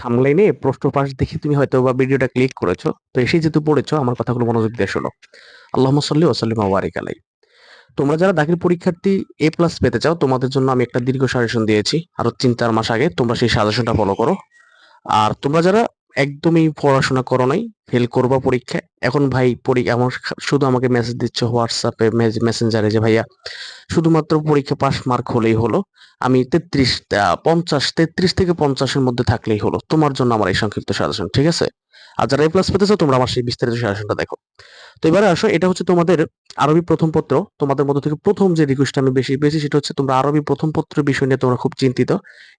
থামলাইনে প্রশ্ন পাশ দেখে তুমি হয়তো বা ভিডিওটা ক্লিক করেছ। তো এসে যেহেতু পড়েছো, আমার কথাগুলো মনোযোগ দিয়ে শোনো। আল্লাহ সাল্লি ওসাল্লিম ওয়ারিক আলাই তোমরা যারা দাখিল পরীক্ষার্থী এ প্লাস পেতে চাও, তোমাদের জন্য আমি একটা দীর্ঘ সাজেশন দিয়েছি। আরও তিন চার মাস আগে তোমরা সেই সাজেশনটা ফলো করো। আর তোমরা যারা একদমই পড়াশোনা করো নাই ফেল করবা পরীক্ষা এখন ভাই পরি, আমার শুধু আমাকে মেসেজ দিচ্ছ হোয়াটসঅ্যাপে মেসেঞ্জারে যে, ভাইয়া, শুধুমাত্র পরীক্ষা পাস মার্ক হলেই হলো। আমি তেত্রিশ পঞ্চাশ, তেত্রিশ থেকে পঞ্চাশের মধ্যে থাকলেই হলো। তোমার জন্য আমার এই সংক্ষিপ্ত সাজেশন, ঠিক আছে? আর যারা এ প্লাস পেতেছো, তোমরা আমার সেই বিস্তারিত সাজেশনটা দেখো। তো এবারে আসো, এটা হচ্ছে তোমাদের আরবি প্রথম পত্র। তোমাদের মধ্যে থেকে প্রথম যে রিকোয়েস্টটা আমি বেশি পেয়েছি, সেটা হচ্ছে তোমরা আরবি প্রথম পত্রের বিষয় নিয়ে তোমরা খুব চিন্তিত।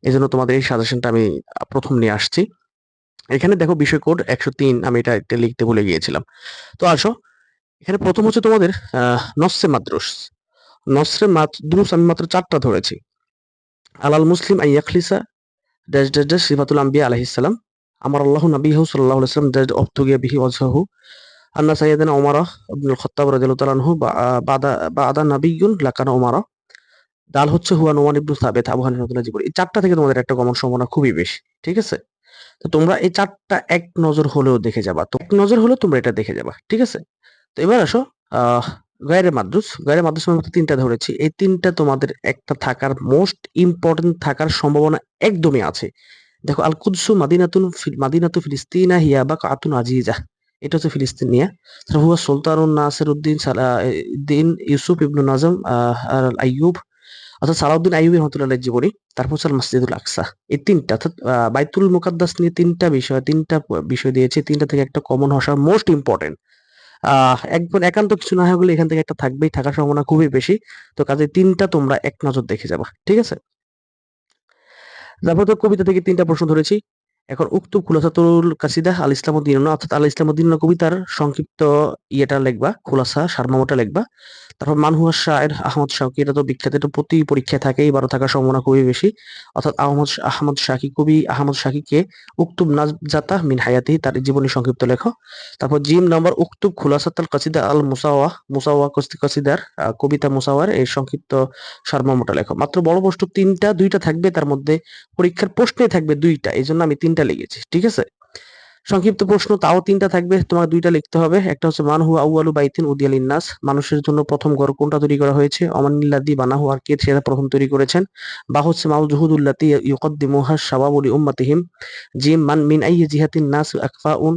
এই তোমাদের এই সাজেশনটা আমি প্রথম নিয়ে আসছি। এখানে দেখো বিষয় কোড একশো তিন, আমি এটা একটা লিখতে ভুলে গিয়েছিলাম। তো আসো, এখানে প্রথম হচ্ছে তোমাদের নসে মাদ্রুস। নসরে মাদ্রুস আমি মাত্র চারটা ধরেছি। আলাল মুসলিম আইয়াখলিসা ড্যাশ ড্যাশ ড্যাশ সিফাতুল আম্বিয়া আলাইহিসসালাম আমার আল্লাহ নবীহু সাল্লাল্লাহু আলাইহি সাল্লাম ড্যাশ অফতুগিয়া বিহি ওয়াজহাহু। আন্না সাইয়্যিদানা ওমরা ইবনুল খাত্তাব আনহু বাদা বাদা নাবিয়্যুন লাকানা ওমরা দাল হচ্ছে হুয়া নোমান ইবনু সাবেত, আবু হানিফা জীবন। এই চারটা থেকে তোমাদের একটা কমন সম্ভাবনা খুবই বেশি, ঠিক আছে? তো তোমরা এই চারটা এক নজর হলেও দেখে যাবা। তো এক নজর হলেও তোমরা এটা দেখে যাবা, ঠিক আছে? তো এবার আসো গায়ের মাদ্রুস গায়ের মাদ্রুস আমি তিনটা ধরেছি। এই তিনটা তোমাদের একটা থাকার মোস্ট ইম্পর্টেন্ট থাকার সম্ভাবনা একদমই আছে। দেখো আল কুদসু মাদিনাতুন মাদিনাতু ফিলিস্তিনা হিয়া বা কাতুন আজিজা। এটা হচ্ছে ফিলিস্তিন নিয়ে। হুয়া সুলতানুন নাসির উদ্দিন দিন ইউসুফ ইবনু নাজম আইয়ুব অর্থাৎ সালাউদ্দিন আইবি রহমতুল্লাহ জীবনী, তারপর সাল মাসজিদুল আকসা। এই তিনটা, অর্থাৎ বাইতুল মুকাদ্দাস নিয়ে তিনটা বিষয় তিনটা বিষয় দিয়েছে, তিনটা থেকে একটা কমন হওয়া মোস্ট ইম্পর্টেন্ট একবার একান্ত কিছু না হলে এখান থেকে একটা থাকবেই, থাকার সম্ভাবনা খুবই বেশি। তো কাজে তিনটা তোমরা এক নজর দেখে যাবা, ঠিক আছে? তারপর তো কবিতা থেকে তিনটা প্রশ্ন ধরেছি। এখন উক্ত খুলাসাতুল কাসিদা আল ইসলামুদ্দিন অর্থাৎ আল ইসলামুদ্দিন কবিতার সংক্ষিপ্ত ইয়েটা লেখবা, খুলাসা, সারমর্মটা লেখবা। তারপর মানহুয়া শাহের আহমদ শাহকি এটা তো বিখ্যাত, এটা প্রতি পরীক্ষায় থাকে এবারও থাকার সম্ভাবনা খুবই বেশি। অর্থাৎ আহমদ আহমদ শাকি কবি, আহমদ শাকিকে উক্তুব নাজাতা মিন হায়াতি, তার জীবনী সংক্ষিপ্ত লেখো। তারপর জিম নাম্বার উক্তুব খুলাসাতাল কাসিদা আল মুসাওয়া মুসাওয়া কস্তি কাসিদার কবিতা মুসাওয়ার এই সংক্ষিপ্ত সারমর্মটা লেখো। মাত্র বড় প্রশ্ন তিনটা, দুইটা থাকবে, তার মধ্যে পরীক্ষার প্রশ্নে থাকবে দুইটা এই জন্য আমি তিনটা লিখেছি ঠিক আছে? সংক্ষিপ্ত প্রশ্ন, তাও তিনটা থাকবে তোমার দুইটা লিখতে হবে। একটা হচ্ছে মানহু আউয়ালু বাইতিন উদিয়াল ইন্নাস মানুষের জন্য প্রথম ঘর কোনটা তৈরি করা হয়েছে? অমানিল্লাদি বানাহু, আর কে সেটা প্রথম তৈরি করেছেন? বা হচ্ছে, মাউল জুহুদুল্লাতি ইউকদ্দিমুহা শাবাবুলি উম্মাতিহিম। জিম মান মিন আইয়ি জিহাতিন নাস আকফাউন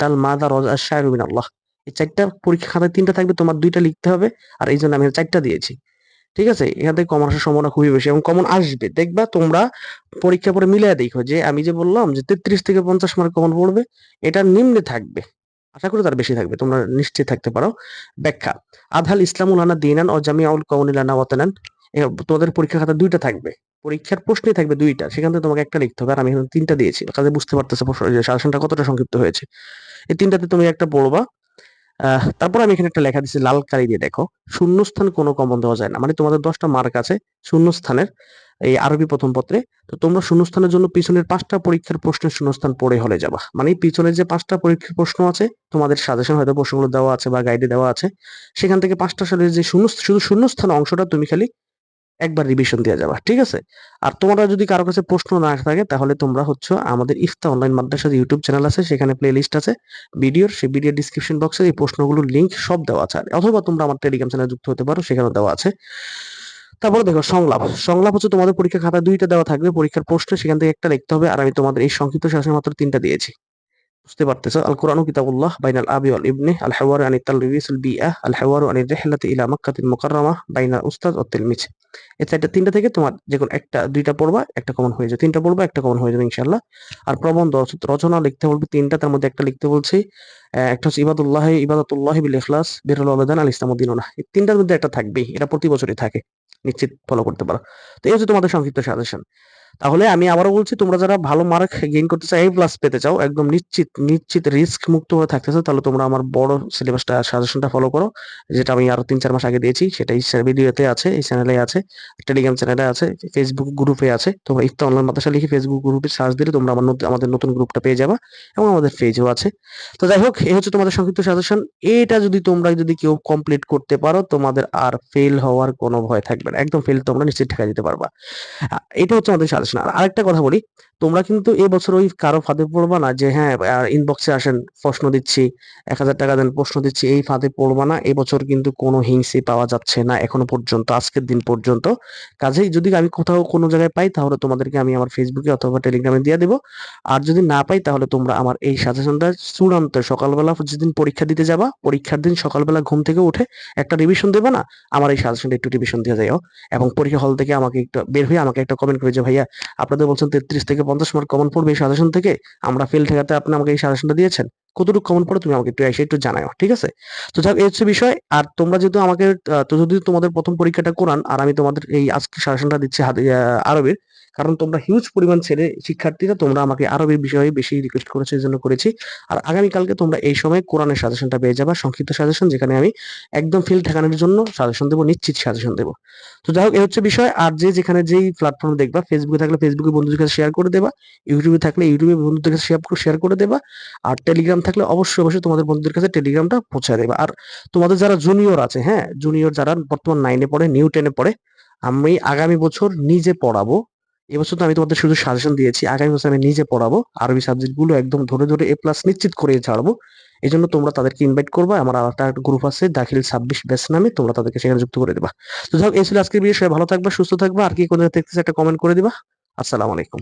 দাল মাদা রাজা শায়রু মিন আল্লাহ এই চারটা পরীক্ষা খাতায় তিনটা থাকবে, তোমার দুইটা লিখতে হবে। আর এই জন্য আমি চারটা দিয়েছি। ঠিক আছে? এখান থেকে কমন আসার সম্ভাবনা খুবই বেশি এবং কমন আসবে। দেখবা তোমরা পরীক্ষা পরে মিলিয়ে দেখো যে আমি যে বললাম যে তেত্রিশ থেকে পঞ্চাশ মার্ক কমন পড়বে, এটা নিম্নে থাকবে। আশা করি তার বেশি থাকবে, তোমরা নিশ্চিত থাকতে পারো। ব্যাখ্যা, আধাল ইসলামুল আনা দিনান ও জামিয়াউল কওনিল আনা ওয়াতানান। তোমাদের পরীক্ষা খাতা দুইটা থাকবে। পরীক্ষার প্রশ্নই থাকবে দুইটা, সেখান থেকে তোমাকে একটা লিখতে হবে। আর আমি এখানে তিনটা দিয়েছি, কাজে বুঝতে পারতেছে শাসনটা কতটা সংক্ষিপ্ত হয়েছে। এই তিনটাতে তুমি একটা পড়বা। তারপর আমি এখানে একটা লেখা দিচ্ছি লাল কালি দিয়ে দেখো। শূন্যস্থান কোনো কমন দেওয়া যায় না। মানে তোমাদের দশটা মার্ক আছে শূন্যস্থানের এই আরবি প্রথম পত্রে। তো তোমরা শূন্যস্থানের জন্য পিছনের পাঁচটা পরীক্ষার প্রশ্নের শূন্যস্থান পড়ে হলে যাবা। মানে পিছনের যে পাঁচটা পরীক্ষার প্রশ্ন আছে, তোমাদের সাজেশন হয়তো প্রশ্নগুলো দেওয়া আছে বা গাইডে দেওয়া আছে, সেখান থেকে পাঁচটা সালের যে শূন্য শুধু শূন্যস্থান অংশটা তুমি খালি একবার রিভিশন দেওয়া যাবে, ঠিক আছে? আর তোমরা যদি কারও কাছে প্রশ্ন না থাকে, তাহলে তোমরা হচ্ছে আমাদের ইফতা অনলাইন মাদ্রাসা ইউটিউব চ্যানেল আছে, সেখানে প্লে লিস্ট আছে। ভিডিওর সেই ভিডিও ডিসক্রিপশন বক্সে এই প্রশ্নগুলোর লিঙ্ক সব দেওয়া আছে। আর অথবা তোমরা আমার টেলিগ্রাম চ্যানেলে যুক্ত হতে পারো, সেখানেও দেওয়া আছে। তারপরে দেখো, সংলাপ। সংলাপ হচ্ছে তোমাদের পরীক্ষা খাতা দুইটা দেওয়া থাকবে, পরীক্ষার প্রশ্ন সেখান থেকে একটা লিখতে হবে। আর আমি তোমাদের এই সংক্ষিপ্ত শাসন মাত্র তিনটা দিয়েছি। বুঝতে পারতেছো? আল কোরআন কিতাবুল্লাহ বাইনাল আবি ওয়াল ইবনে আল হাওয়ার আনি তালরিসুল বিআ আল হাওয়ার আনি রিহলাতি ইলা মাক্কাতিল মুকাররামা বাইনাল উস্তাদ ও তিলমিজ এই চারটা তিনটা থেকে তোমার যে কোনো একটা, দুইটা পড়বা, একটা কমন হয়ে যাবে। তিনটা পড়বা, একটা কমন হয়ে যাবে ইনশাআল্লাহ। আর প্রবন্ধ, রচনা লিখতে বলবে তিনটা, তার মধ্যে একটা লিখতে বলছি। একটা হচ্ছে ইবাদুল্লাহ, ইবাদতুল্লাহ বিল ইখলাস, বিরুল আবেদান আল ইসলামউদ্দিন এই তিনটার মধ্যে একটা থাকবেই, এটা প্রতি বছরই থাকে। নিশ্চিত ফলো করতে পারো। তো এই হচ্ছে তোমাদের সংক্ষিপ্ত সাজেশন তাহলে আমি আবারও বলছি, তোমরা যারা ভালো মার্ক গেইন করতে চাও এই প্লাস পেতে চাও, একদম নিশ্চিত নিশ্চিত রিস্ক মুক্ত হয়ে থাকতে চাও তাহলে তোমরা আমার বড় সিলেবাসটা সাজেশনটা ফলো করো, যেটা আমি আরও তিন চার মাস আগে দিয়েছি সেটা এই ভিডিওতে আছে, এই চ্যানেলে আছে টেলিগ্রাম চ্যানেলে আছে ফেসবুক গ্রুপে আছে, তোমরা ইফতা অনলাইন মাদ্রাসা লিখে ফেসবুক গ্রুপে সার্চ দিলে তোমরা আমার আমাদের নতুন গ্রুপটা পেয়ে যাবা, এবং আমাদের পেজও আছে। তো যাই হোক, এই হচ্ছে তোমাদের সংক্ষিপ্ত সাজেশন এটা যদি তোমরা যদি কেউ কমপ্লিট করতে পারো, তোমাদের আর ফেল হওয়ার কোনো ভয় থাকবে না, একদম ফেল তোমরা নিশ্চিত ঠেকা দিতে পারবা। এটা হচ্ছে আমাদের সাজেশন আর আরেকটা কথা বলি তোমরা কিন্তু এবছর ওই কারও ফাঁদে পড়বা না যে হ্যাঁ ইনবক্সে আসেন, প্রশ্ন দিচ্ছি, এক হাজার টাকা দেন, প্রশ্ন দিচ্ছি, এই ফাঁদে পড়বা না। এবছর কিন্তু কোনো হিংসি পাওয়া যাচ্ছে না এখনও পর্যন্ত, আজকের দিন পর্যন্ত। কাজেই যদি আমি কোথাও কোনো জায়গায় পাই, তাহলে তোমাদেরকে আমি আমার ফেসবুকে অথবা টেলিগ্রামে দিয়ে দেবো। আর যদি না পাই, তাহলে তোমরা আমার এই সাজেশনটা চূড়ান্ত সকালবেলা যেদিন পরীক্ষা দিতে যাবা, পরীক্ষার দিন সকালবেলা ঘুম থেকে উঠে একটা রিভিশন দেবে না, আমার এই সাজেশনটা একটু রিভিশন দিয়ে যাও এবং পরীক্ষা হল থেকে আমাকে একটু বের হয়ে আমাকে একটা কমেন্ট করে যে, ভাইয়া আপনাদের বলছেন তেত্রিশ থেকে পঞ্চাশ মার্ক কমন পড়বে এই সাজেশন থেকে আমরা ফেল ঠেকাতে আপনি আমাকে এই সাজেশনটা দিয়েছেন। কতটুকু কমন পড়ে তুমি আমাকে একটু এসে একটু জানাও ঠিক আছে? তো যাক, এই হচ্ছে বিষয়। আর তোমরা যেহেতু আমাকে তো যদি তোমাদের প্রথম পরীক্ষাটা কোরআন আর আমি তোমাদের এই আজকে সাজেশনটা দিচ্ছি আরবের, কারণ তোমরা হিউজ পরিমাণ ছেলে শিক্ষার্থীরা, তোমরা আমাকে আরবের বিষয়ে বেশি রিকোয়েস্ট করেছ, এই জন্য করেছি। আর আগামীকালকে তোমরা এই সময় কোরআনের সাজেশনটা পেয়ে যাবা, সংক্ষিপ্ত সাজেশন যেখানে আমি একদম ফিল ঠেকানোর জন্য সাজেশন দেবো, নিশ্চিত সাজেশন দেবো। তো যাই হোক, এই হচ্ছে বিষয়। আর যে যেখানে যেই প্ল্যাটফর্ম দেখবা ফেসবুকে থাকলে ফেসবুকে বন্ধুদের কাছে শেয়ার করে দেবা ইউটিউবে থাকলে ইউটিউবে বন্ধুদের কাছে শেয়ার করে দেবা, আর টেলিগ্রাম থাকলে অবশ্যই অবশ্যই তোমাদের বন্ধুদের কাছে টেলিগ্রামটা পৌঁছায় দেবে। আর তোমাদের যারা জুনিয়র আছে হ্যাঁ জুনিয়র যারা বর্তমান নাইনে পড়ে নিউ টেনে পড়ে, আমি আগামী বছর নিজে পড়াবো। এবছর তো আমি তোমাদের শুধু সাজেশন দিয়েছি, আগামী বছর আমি নিজে পড়াবো। আরবি সাবজেক্টগুলো একদম ধরে ধরে এ প্লাস নিশ্চিত করে ছাড়বো। এই জন্য তোমরা তাদেরকে ইনভাইট করবা, আমার আর একটা গ্রুপ আছে দাখিল ছাব্বিশ ব্যাচ নামে, তোমরা তাদেরকে সেখানে যুক্ত করে দেবা। তো যাই হোক, এই ছিল আজকের ভিডিও সবাই ভালো থাকবা, সুস্থ থাকবা, আর কি কোনো দেখতেছে একটা কমেন্ট করে দিবা। আসসালামু আলাইকুম।